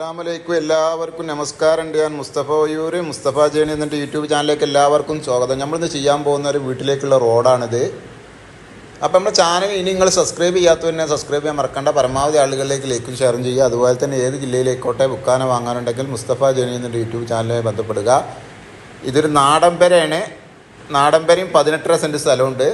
അസ്സാമലൈക്കും എല്ലാവർക്കും നമസ്കാരം ഞാൻ മുസ്തഫ ഒയൂര് മുസ്തഫ ജേണി എന്നിട്ട് യൂട്യൂബ് ചാനലിലേക്ക് എല്ലാവർക്കും സ്വാഗതം. നമ്മളിന്ന് ചെയ്യാൻ പോകുന്ന ഒരു വീട്ടിലേക്കുള്ള റോഡാണിത്. അപ്പം നമ്മുടെ ചാനൽ ഇനി നിങ്ങൾ സബ്സ്ക്രൈബ് ചെയ്യാത്തവരെ സബ്സ്ക്രൈബ് ചെയ്യാൻ മറക്കേണ്ട. പരമാവധി ആളുകളിലേക്ക് ലൈക്കും ഷെയറും ചെയ്യുക. അതുപോലെ തന്നെ ഏത് ജില്ലയിലേക്കോട്ടെ ബുക്കാനോ വാങ്ങാനുണ്ടെങ്കിൽ മുസ്തഫ ജേണി എന്നിട്ട് യൂട്യൂബ് ചാനലുമായി ബന്ധപ്പെടുക. ഇതൊരു നാടമ്പരയാണ്. നാടമ്പരയും പതിനെട്ടര സെന്റ് സ്ഥലമുണ്ട്.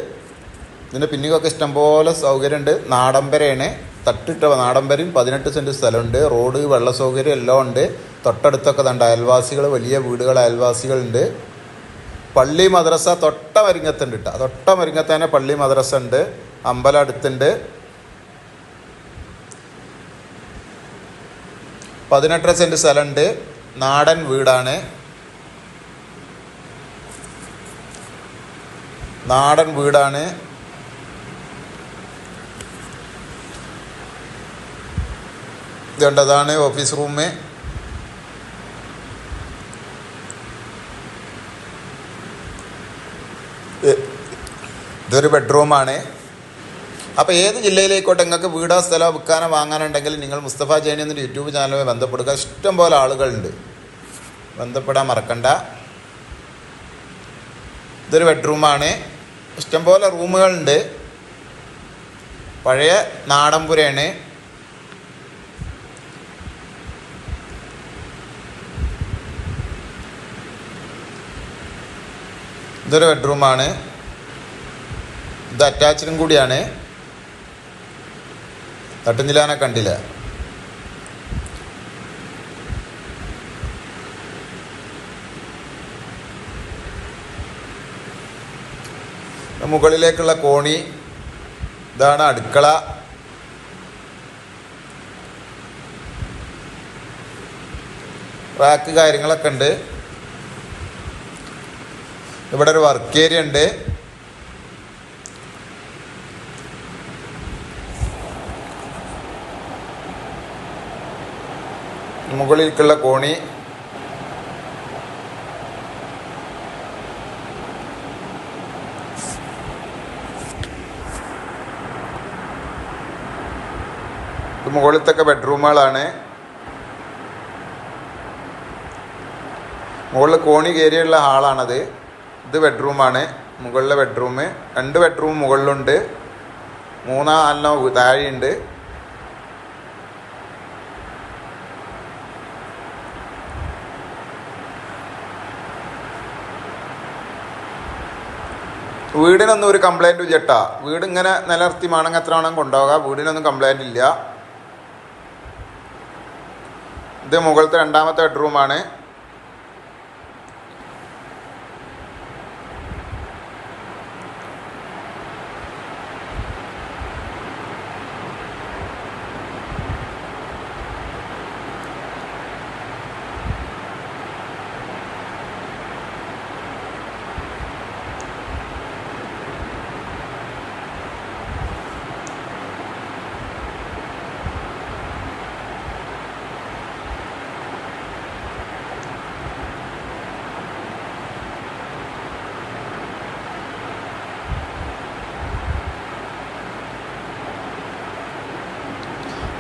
ഇതിന്റെ പിന്നിക്കൊക്കെ ഇഷ്ടംപോലെ സൗകര്യമുണ്ട്. നാടൻപരയാണ് തട്ടിട്ട നാടൻപരയും പതിനെട്ട് സെന്റ് സ്ഥലമുണ്ട്. റോഡ് വെള്ള സൗകര്യം എല്ലാം ഉണ്ട്. തൊട്ടടുത്തൊക്കെ തണ്ട് അയൽവാസികൾ വലിയ വീടുകൾ അയൽവാസികളുണ്ട്. പള്ളി മദ്രസ തൊട്ട മരിങ്ങത്തുണ്ട് കേട്ടോ തൊട്ട മരിങ്ങത്ത് തന്നെ പള്ളി മദ്രസ ഉണ്ട്. അമ്പലം അടുത്തുണ്ട്. പതിനെട്ടര സെന്റ് സ്ഥലമുണ്ട്. നാടൻ വീടാണ്. നാടൻ വീടാണ്. ഇതുണ്ടതാണ് ഓഫീസ് റൂം ഇതൊരു ബെഡ്റൂമാണ്. അപ്പോൾ ഏത് ജില്ലയിലേക്കോട്ടെ നിങ്ങൾക്ക് വീടോ സ്ഥലമോ വിൽക്കാനോ വാങ്ങാനുണ്ടെങ്കിൽ നിങ്ങൾ മുസ്തഫ ജൈനി എന്നൊരു യൂട്യൂബ് ചാനലുമായി ബന്ധപ്പെടുക. ഇഷ്ടം പോലെ ആളുകളുണ്ട്. ബന്ധപ്പെടാൻ മറക്കണ്ട. ഇതൊരു ബെഡ്റൂമാണ്. ഇഷ്ടംപോലെ റൂമുകളുണ്ട്. പഴയ നാടൻപുരയാണ് ഇതൊരു ബെഡ്റൂമാണ് ഇത് അറ്റാച്ചിലും കൂടിയാണ്. തട്ടുനിലാനെ കണ്ടില്ല. മുകളിലേക്കുള്ള കോണി ഇതാണ് അടുക്കള. റാക്ക് കാര്യങ്ങളൊക്കെ ഉണ്ട്. ഇവിടെ ഒരു വർക്ക് ഏരിയ ഉണ്ട്. മുകളിലേക്കുള്ള കോണി. മുകളിലത്തൊക്കെ ബെഡ്റൂമുകളാണ് മുകളിൽ കോണി കയറിയുള്ള ഹാളാണത്. ഇത് ബെഡ്റൂമാണ് മുകളിലെ ബെഡ്റൂം രണ്ട് ബെഡ്റൂം മുകളിലുണ്ട്. മൂന്നാ നാലിനോ താഴെയുണ്ട്. വീടിനൊന്നും ഒരു കംപ്ലൈന്റ് ചേട്ടാ വീട് ഇങ്ങനെ നിലനിർത്തി വേണമെങ്കിൽ എത്ര വേണം കൊണ്ടുപോകാം. വീടിനൊന്നും കംപ്ലൈന്റ് ഇല്ല. ഇത് മുകളിലത്തെ രണ്ടാമത്തെ ബെഡ്റൂമാണ്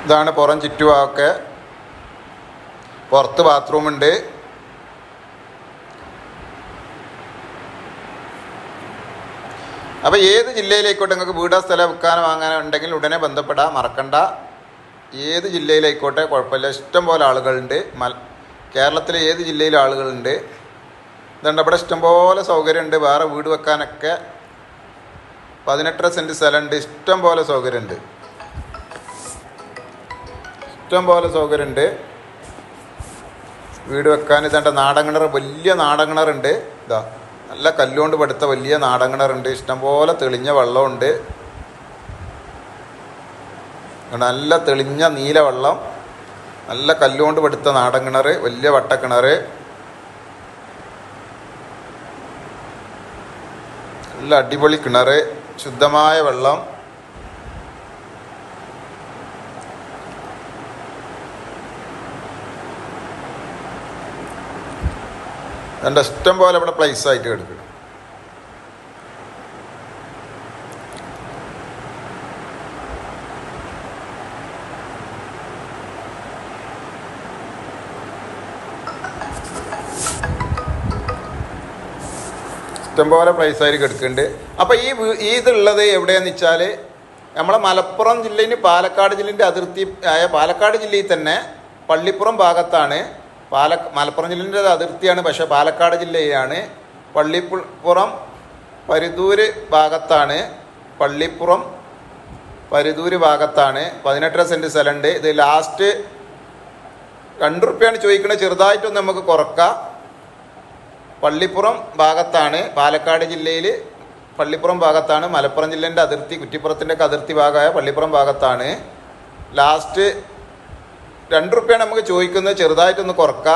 ഇതാണ് പുറം ചുറ്റുഭാഗമൊക്കെ പുറത്ത് ബാത്റൂമുണ്ട്. അപ്പോൾ ഏത് ജില്ലയിലേക്കോട്ടെ നിങ്ങൾക്ക് വീടോ സ്ഥലം വിൽക്കാനോ വാങ്ങാനോ ഉണ്ടെങ്കിൽ ഉടനെ ബന്ധപ്പെടാം മറക്കണ്ട. ഏത് ജില്ലയിലേക്കോട്ടെ കുഴപ്പമില്ല. ഇഷ്ടം പോലെ ആളുകളുണ്ട്. മൽ കേരളത്തിലെ ഏത് ജില്ലയിലും ആളുകളുണ്ട്. ഇതുണ്ട് അവിടെ ഇഷ്ടംപോലെ സൗകര്യമുണ്ട്. വേറെ വീട് വെക്കാനൊക്കെ പതിനെട്ടര സെന്റ് സ്ഥലമുണ്ട്. ഇഷ്ടം പോലെ സൗകര്യമുണ്ട്. ഇഷ്ടം പോലെ സൗകര്യമുണ്ട് വീട് വെക്കാൻ ഇതേണ്ട നാടങ്കിണർ വലിയ നാടങ്കിണറുണ്ട് ഇതാ നല്ല കല്ലുകൊണ്ട് പടുത്ത വലിയ നാടങ്കിണറുണ്ട് ഇഷ്ടംപോലെ തെളിഞ്ഞ വെള്ളമുണ്ട് നല്ല തെളിഞ്ഞ നീല വെള്ളം. നല്ല കല്ലുകൊണ്ട് പടുത്ത നാടങ്കിണർ വലിയ വട്ടക്കിണർ. നല്ല അടിപൊളി കിണർ ശുദ്ധമായ വെള്ളം. എന്റെ ഇഷ്ടം പോലെ ഇവിടെ പ്ലേസ് ആയിട്ട് കിടക്കും ഇഷ്ടംപോലെ പ്ലേസ് ആയിട്ട് കിടക്കുന്നുണ്ട്. അപ്പോൾ ഈ ഇതുള്ളത് എവിടെയാന്ന് വെച്ചാൽ നമ്മളെ മലപ്പുറം ജില്ലയിൽ പാലക്കാട് ജില്ലേന്റെ അതിർത്തി ആയ പാലക്കാട് ജില്ലയിൽ തന്നെ പള്ളിപ്പുറം ഭാഗത്താണ് പാല മലപ്പുറം ജില്ലേന്റെ അതിർത്തിയാണ്. പക്ഷേ പാലക്കാട് ജില്ലയാണ്. പള്ളിപ്പുറം പരുതൂര് ഭാഗത്താണ്. പള്ളിപ്പുറം പരുതൂര് ഭാഗത്താണ്. പതിനെട്ടര സെന്റ് സ്ഥലമുണ്ട്. ഇത് ലാസ്റ്റ് രണ്ട് റുപ്യാണ് ചോദിക്കുന്നത്. ചെറുതായിട്ടൊന്ന് നമുക്ക് കുറക്കാം. പള്ളിപ്പുറം ഭാഗത്താണ്. പാലക്കാട് ജില്ലയിൽ പള്ളിപ്പുറം ഭാഗത്താണ്. മലപ്പുറം ജില്ലേന്റെ അതിർത്തി കുറ്റിപ്പുറത്തിന്റെ അതിർത്തി ഭാഗമായ പള്ളിപ്പുറം ഭാഗത്താണ്. ലാസ്റ്റ് രണ്ട് റുപ്യാണ് നമുക്ക് ചോദിക്കുന്നത് ചെറുതായിട്ടൊന്ന് കുറക്കുക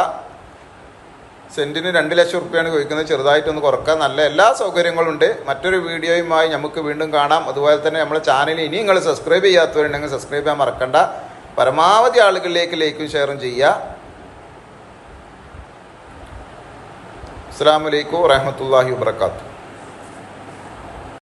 സെന്റിന് രണ്ട് ലക്ഷം റുപ്യാണ് ചോദിക്കുന്നത് ചെറുതായിട്ടൊന്ന് കുറക്കുക നല്ല എല്ലാ സൗകര്യങ്ങളും ഉണ്ട് മറ്റൊരു വീഡിയോയുമായി നമുക്ക് വീണ്ടും കാണാം. അതുപോലെ തന്നെ നമ്മുടെ ചാനൽ ഇനി നിങ്ങൾ സബ്സ്ക്രൈബ് ചെയ്യാത്തവരുണ്ടെങ്കിൽ സബ്സ്ക്രൈബ് ചെയ്യാൻ മറക്കണ്ട. പരമാവധി ആളുകളിലേക്ക് ലൈക്കും ഷെയറും ചെയ്യുക. അസ്സാം വലൈക്കും വാഹമത്തല്ലാഹി വാത്തു